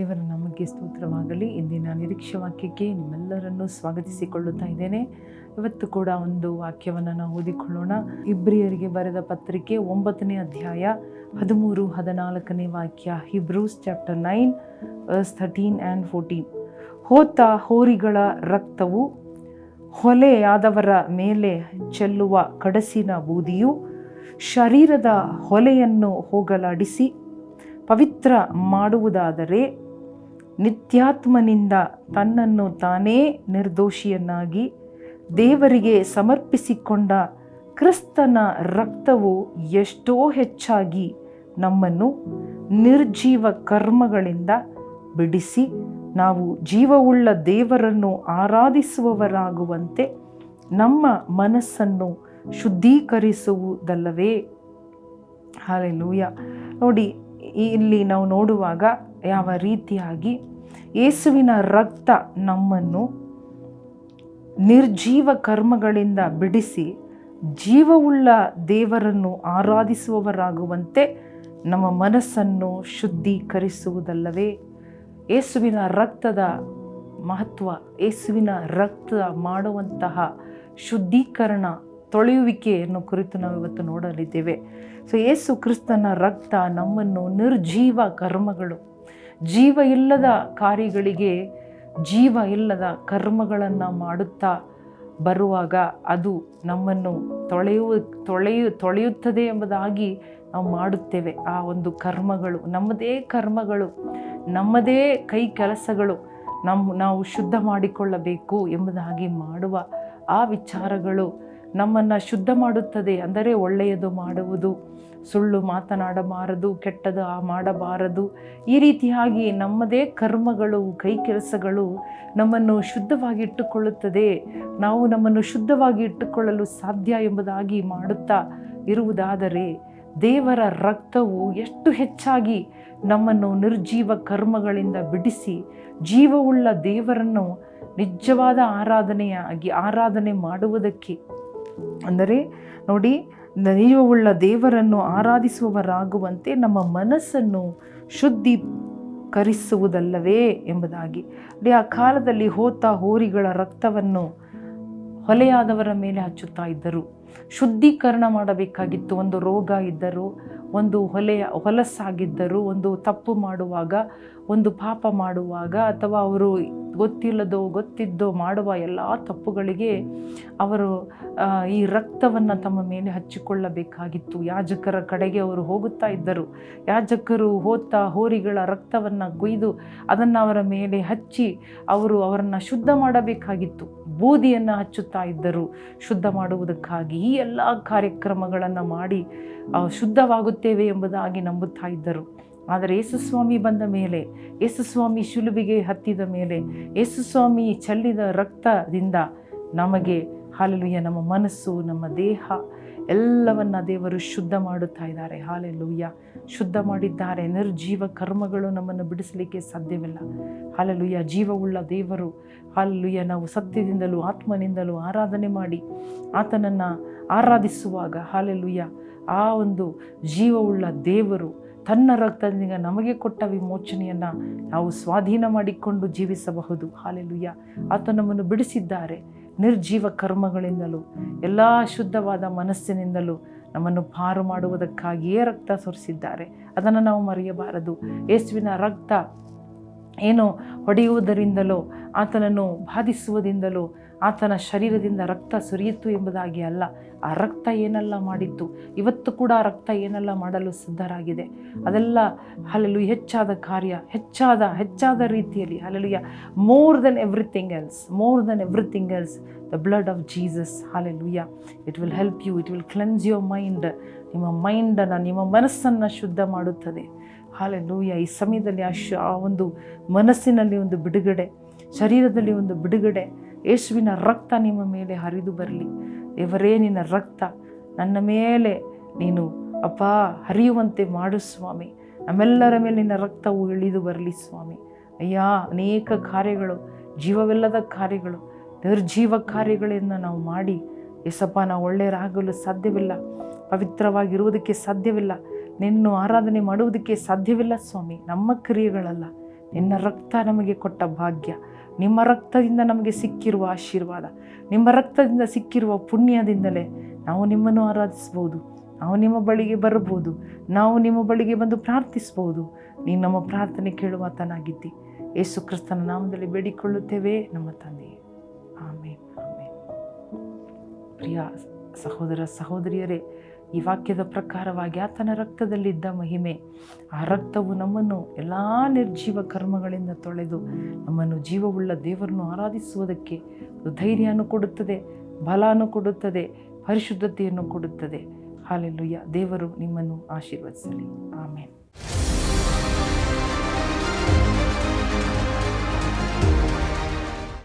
ದೇವರ ನಮಗೆ ಸ್ತೋತ್ರವಾಗಲಿ. ಇಂದಿನ ನಿರೀಕ್ಷೆ ವಾಕ್ಯಕ್ಕೆ ನಿಮ್ಮೆಲ್ಲರನ್ನು ಸ್ವಾಗತಿಸಿಕೊಳ್ಳುತ್ತಾ ಇದ್ದೇನೆ. ಇವತ್ತು ಕೂಡ ಒಂದು ವಾಕ್ಯವನ್ನು ನಾವು ಓದಿಕೊಳ್ಳೋಣ. ಇಬ್ರಿಯರಿಗೆ ಬರೆದ ಪತ್ರಿಕೆ ಒಂಬತ್ತನೇ ಅಧ್ಯಾಯ ಹದಿಮೂರು ಹದಿನಾಲ್ಕನೇ ವಾಕ್ಯ, Hebrews chapter nine verse thirteen and fourteen ಹೋತ ಹೋರಿಗಳ ರಕ್ತವು ಹೊಲೆಯಾದವರ ಮೇಲೆ ಚೆಲ್ಲುವ ಕಡಸಿನ ಬೂದಿಯು ಶರೀರದ ಹೊಲೆಯನ್ನು ಹೋಗಲಾಡಿಸಿ ಪವಿತ್ರ ಮಾಡುವುದಾದರೆ ನಿತ್ಯಾತ್ಮನಿಂದ ತನ್ನನ್ನು ತಾನೇ ನಿರ್ದೋಷಿಯನ್ನಾಗಿ ದೇವರಿಗೆ ಸಮರ್ಪಿಸಿಕೊಂಡ ಕ್ರಿಸ್ತನ ರಕ್ತವು ಎಷ್ಟೋ ಹೆಚ್ಚಾಗಿ ನಮ್ಮನ್ನು ನಿರ್ಜೀವ ಕರ್ಮಗಳಿಂದ ಬಿಡಿಸಿ ನಾವು ಜೀವವುಳ್ಳ ದೇವರನ್ನು ಆರಾಧಿಸುವವರಾಗುವಂತೆ ನಮ್ಮ ಮನಸ್ಸನ್ನು ಶುದ್ಧೀಕರಿಸುವುದಲ್ಲವೇ? ಹಾಲೆಲೂಯ. ನೋಡಿ, ಇಲ್ಲಿ ನಾವು ನೋಡುವಾಗ ಯಾವ ರೀತಿಯಾಗಿ ಯೇಸುವಿನ ರಕ್ತ ನಮ್ಮನ್ನು ನಿರ್ಜೀವ ಕರ್ಮಗಳಿಂದ ಬಿಡಿಸಿ ಜೀವವುಳ್ಳ ದೇವರನ್ನು ಆರಾಧಿಸುವವರಾಗುವಂತೆ ನಮ್ಮ ಮನಸ್ಸನ್ನು ಶುದ್ಧೀಕರಿಸುವುದಲ್ಲವೇ? ಯೇಸುವಿನ ರಕ್ತದ ಮಹತ್ವ, ಯೇಸುವಿನ ರಕ್ತ ಮಾಡುವಂತಹ ಶುದ್ಧೀಕರಣ ತೊಳೆಯುವಿಕೆಯನ್ನು ಕುರಿತು ನಾವು ಇವತ್ತು ನೋಡಲಿದ್ದೇವೆ. ಸೊ ಏಸು ಕ್ರಿಸ್ತನ ರಕ್ತ ನಮ್ಮನ್ನು ನಿರ್ಜೀವ ಕರ್ಮಗಳು ಜೀವ ಇಲ್ಲದ ಕಾರ್ಯಗಳಿಗೆ ಜೀವ ಇಲ್ಲದ ಕರ್ಮಗಳನ್ನು ಮಾಡುತ್ತಾ ಬರುವಾಗ ಅದು ನಮ್ಮನ್ನು ತೊಳೆಯುವ ತೊಳೆಯು, ತೊಳೆಯುತ್ತದೆ ಎಂಬುದಾಗಿ ನಾವು ಮಾಡುತ್ತೇವೆ. ಆ ಒಂದು ಕರ್ಮಗಳು, ನಮ್ಮದೇ ಕರ್ಮಗಳು, ನಮ್ಮದೇ ಕೈ ಕೆಲಸಗಳು ನಮ್ಮ ನಾವು ಶುದ್ಧ ಮಾಡಿಕೊಳ್ಳಬೇಕು ಎಂಬುದಾಗಿ ಮಾಡುವ ಆ ವಿಚಾರಗಳು ನಮ್ಮನ್ನು ಶುದ್ಧ ಮಾಡುತ್ತದೆ ಅಂದರೆ ಒಳ್ಳೆಯದು ಮಾಡುವುದು. ಸುಳ್ಳು ಮಾತನಾಡಬಾರದು, ಕೆಟ್ಟದು ಮಾಡಬಾರದು. ಈ ರೀತಿಯಾಗಿ ನಮ್ಮದೇ ಕರ್ಮಗಳು, ಕೈ ಕೆಲಸಗಳು ನಮ್ಮನ್ನು ಶುದ್ಧವಾಗಿ ಇಟ್ಟುಕೊಳ್ಳುತ್ತದೆ. ನಾವು ನಮ್ಮನ್ನು ಶುದ್ಧವಾಗಿ ಇಟ್ಟುಕೊಳ್ಳಲು ಸಾಧ್ಯ ಎಂಬುದಾಗಿ ಮಾಡುತ್ತಾ ಇರುವುದಾದರೆ ದೇವರ ರಕ್ತವು ಎಷ್ಟು ಹೆಚ್ಚಾಗಿ ನಮ್ಮನ್ನು ನಿರ್ಜೀವ ಕರ್ಮಗಳಿಂದ ಬಿಡಿಸಿ ಜೀವವುಳ್ಳ ದೇವರನ್ನು ನಿಜವಾದ ಆರಾಧನೆಯಾಗಿ, ಆರಾಧನೆ ಮಾಡುವುದಕ್ಕೆ ಅಂದರೆ ನೋಡಿ ಜೀವವುಳ್ಳ ದೇವರನ್ನು ಆರಾಧಿಸುವವರಾಗುವಂತೆ ನಮ್ಮ ಮನಸ್ಸನ್ನು ಶುದ್ಧಿ ಕರಿಸುವುದಲ್ಲವೇ ಎಂಬುದಾಗಿ. ಅಂದರೆ ಆ ಕಾಲದಲ್ಲಿ ಹೋತ ಹೋರಿಗಳ ರಕ್ತವನ್ನು ಹೊಲೆಯಾದವರ ಮೇಲೆ ಹಚ್ಚುತ್ತಾ ಇದ್ದರು. ಶುದ್ಧೀಕರಣ ಮಾಡಬೇಕಾಗಿತ್ತು. ಒಂದು ರೋಗ ಇದ್ದರು, ಒಂದು ಹೊಲೆಯ ಹೊಲಸಾಗಿದ್ದರು, ಒಂದು ತಪ್ಪು ಮಾಡುವಾಗ, ಒಂದು ಪಾಪ ಮಾಡುವಾಗ ಅಥವಾ ಅವರು ಗೊತ್ತಿಲ್ಲದೋ, ಗೊತ್ತಿದ್ದೋ ಮಾಡುವ ಎಲ್ಲ ತಪ್ಪುಗಳಿಗೆ ಅವರು ಈ ರಕ್ತವನ್ನು ತಮ್ಮ ಮೇಲೆ ಹಚ್ಚಿಕೊಳ್ಳಬೇಕಾಗಿತ್ತು. ಯಾಜಕರ ಕಡೆಗೆ ಅವರು ಹೋಗುತ್ತಾ ಇದ್ದರು. ಯಾಜಕರು ಹೋತ ಹೋರಿಗಳ ರಕ್ತವನ್ನು ಕೊಯ್ದು ಅದನ್ನು ಅವರ ಮೇಲೆ ಹಚ್ಚಿ ಅವರು ಅವರನ್ನು ಶುದ್ಧ ಮಾಡಬೇಕಾಗಿತ್ತು. ಬೂದಿಯನ್ನು ಹಚ್ಚುತ್ತಾ ಇದ್ದರು. ಶುದ್ಧ ಮಾಡುವುದಕ್ಕಾಗಿ ಈ ಎಲ್ಲ ಕಾರ್ಯಕ್ರಮಗಳನ್ನು ಮಾಡಿ ಶುದ್ಧವಾಗುತ್ತೇವೆ ಎಂಬುದಾಗಿ ನಂಬುತ್ತಾ ಇದ್ದರು. ಆದರೆ ಯೇಸುಸ್ವಾಮಿ ಬಂದ ಮೇಲೆ ಯೇಸುಸ್ವಾಮಿ ಶಿಲುಬಿಗೆ ಹತ್ತಿದ ಮೇಲೆ ಯೇಸುಸ್ವಾಮಿ ಚೆಲ್ಲಿದ ರಕ್ತದಿಂದ ನಮಗೆ, ಹಾಲೆಲುಯ್ಯ, ನಮ್ಮ ಮನಸ್ಸು, ನಮ್ಮ ದೇಹ ಎಲ್ಲವನ್ನ ದೇವರು ಶುದ್ಧ ಮಾಡುತ್ತಾ ಇದ್ದಾರೆ. ಹಾಲೆಲುಯ್ಯ. ಶುದ್ಧ ಮಾಡಿದ್ದಾರೆ. ನಿರ್ಜೀವ ಕರ್ಮಗಳು ನಮ್ಮನ್ನು ಬಿಡಿಸಲಿಕ್ಕೆ ಸಾಧ್ಯವಿಲ್ಲ. ಹಾಲೆಲುಯ್ಯ. ಜೀವವುಳ್ಳ ದೇವರು, ಹಾಲೆಲುಯ್ಯ, ನಾವು ಸತ್ಯದಿಂದಲೂ, ಆತ್ಮನಿಂದಲೂ ಆರಾಧನೆ ಮಾಡಿ ಆತನನ್ನು ಆರಾಧಿಸುವಾಗ, ಹಾಲೆಲುಯ್ಯ, ಆ ಒಂದು ಜೀವವುಳ್ಳ ದೇವರು ತನ್ನ ರಕ್ತದಿಂದ ನಮಗೆ ಕೊಟ್ಟ ವಿಮೋಚನೆಯನ್ನು ನಾವು ಸ್ವಾಧೀನ ಮಾಡಿಕೊಂಡು ಜೀವಿಸಬಹುದು. ಹಾಲೆಲುಯ್ಯ. ಆತ ನಮ್ಮನ್ನು ಬಿಡಿಸಿದ್ದಾರೆ. ನಿರ್ಜೀವ ಕರ್ಮಗಳಿಂದಲೂ, ಎಲ್ಲ ಶುದ್ಧವಾದ ಮನಸ್ಸಿನಿಂದಲೂ ನಮ್ಮನ್ನು ಪಾರು ಮಾಡುವುದಕ್ಕಾಗಿಯೇ ರಕ್ತ ಸುರಿಸಿದ್ದಾರೆ. ಅದನ್ನು ನಾವು ಮರೆಯಬಾರದು. ಯೇಸುವಿನ ರಕ್ತ ಏನು ಹೊಡೆಯುವುದರಿಂದಲೋ, ಆತನನ್ನು ಬಾಧಿಸುವುದರಿಂದಲೋ ಆತನ ಶರೀರದಿಂದ ರಕ್ತ ಸುರಿಯಿತು ಎಂಬುದಾಗಿ ಅಲ್ಲ, ಆ ರಕ್ತ ಏನೆಲ್ಲ ಮಾಡಿತ್ತು? ಇವತ್ತು ಕೂಡ ರಕ್ತ ಏನೆಲ್ಲ ಮಾಡಲು ಸಿದ್ಧರಾಗಿದೆ? ಅದೆಲ್ಲ ಅಲ್ಲೆಲ್ಲೂ ಹೆಚ್ಚಾದ ಕಾರ್ಯ, ಹೆಚ್ಚಾದ ಹೆಚ್ಚಾದ ರೀತಿಯಲ್ಲಿ alleluia more than everything else more than everything else the blood of Jesus hallelujah it will help you it will cleanse your mind ನಿಮ್ಮ ಮೈಂಡನ್ನು ನಿಮ್ಮ ಮನಸ್ಸನ್ನು ಶುದ್ಧ ಮಾಡುತ್ತದೆ. ಹಾಲೆಲೂಯ ಈ ಸಮಯದಲ್ಲಿ ಆ ಶ, ಆ ಒಂದು ಮನಸ್ಸಿನಲ್ಲಿ ಒಂದು ಬಿಡುಗಡೆ, ಶರೀರದಲ್ಲಿ ಒಂದು ಬಿಡುಗಡೆ ಯೇಸುವಿನ ರಕ್ತ ನಿಮ್ಮ ಮೇಲೆ ಹರಿದು ಬರಲಿ. ದೇವರೇ, ನಿನ್ನ ರಕ್ತ ನನ್ನ ಮೇಲೆ ನೀನು ಅಪ್ಪ ಹರಿಯುವಂತೆ ಮಾಡು ಸ್ವಾಮಿ. ನಮ್ಮೆಲ್ಲರ ಮೇಲೆ ನಿನ್ನ ರಕ್ತವು ಇಳಿದು ಬರಲಿ ಸ್ವಾಮಿ. ಅಯ್ಯ, ಅನೇಕ ಕಾರ್ಯಗಳು, ಜೀವವಿಲ್ಲದ ಕಾರ್ಯಗಳು, ನಿರ್ಜೀವ ಕಾರ್ಯಗಳನ್ನು ನಾವು ಮಾಡಿ. ಎಸಪ್ಪ ನಾವು ಒಳ್ಳೆಯರಾಗಲು ಸಾಧ್ಯವಿಲ್ಲ. ಪವಿತ್ರವಾಗಿರುವುದಕ್ಕೆ ಸಾಧ್ಯವಿಲ್ಲ. ನಿನ್ನ ಆರಾಧನೆ ಮಾಡುವುದಕ್ಕೆ ಸಾಧ್ಯವಿಲ್ಲ ಸ್ವಾಮಿ. ನಮ್ಮ ಕ್ರಿಯೆಗಳಲ್ಲ. ನಿನ್ನ ರಕ್ತ ನಮಗೆ ಕೊಟ್ಟ ಭಾಗ್ಯ. ನಿಮ್ಮ ರಕ್ತದಿಂದ ನಮಗೆ ಸಿಕ್ಕಿರುವ ಆಶೀರ್ವಾದ, ನಿಮ್ಮ ರಕ್ತದಿಂದ ಸಿಕ್ಕಿರುವ ಪುಣ್ಯದಿಂದಲೇ ನಾವು ನಿಮ್ಮನ್ನು ಆರಾಧಿಸ್ಬೋದು, ನಾವು ನಿಮ್ಮ ಬಳಿಗೆ ಬರಬಹುದು ನಾವು ನಿಮ್ಮ ಬಳಿಗೆ ಬಂದು ಪ್ರಾರ್ಥಿಸ್ಬೋದು. ನೀನು ನಮ್ಮ ಪ್ರಾರ್ಥನೆ ಕೇಳುವಾತನಾಗಿದ್ದಿ ಯೇಸು ಕ್ರಿಸ್ತನ ನಾಮದಲ್ಲಿ ಬೇಡಿಕೊಳ್ಳುತ್ತೇವೆ, ನಮ್ಮ ತಂದೆಯೇ ಆಮೇಲೆ ಆಮೇಲೆ ಪ್ರಿಯ ಸಹೋದರ, ಸಹೋದರಿಯರೇ ಈ ವಾಕ್ಯದ ಪ್ರಕಾರವಾಗಿ ಆತನ ರಕ್ತದಲ್ಲಿದ್ದ ಮಹಿಮೆ, ಆ ರಕ್ತವು ನಮ್ಮನ್ನು ಎಲ್ಲ ನಿರ್ಜೀವ ಕರ್ಮಗಳಿಂದ ತೊಳೆದು ನಮ್ಮನ್ನು ಜೀವವುಳ್ಳ ದೇವರನ್ನು ಆರಾಧಿಸುವುದಕ್ಕೆ ಧೈರ್ಯನೂ ಕೊಡುತ್ತದೆ, ಬಲಾನು ಕೊಡುತ್ತದೆ, ಪರಿಶುದ್ಧತೆಯನ್ನು ಕೊಡುತ್ತದೆ. ಹಾಲೆಲ್ಲುಯ್ಯ ದೇವರು ನಿಮ್ಮನ್ನು ಆಶೀರ್ವದಿಸಲಿ.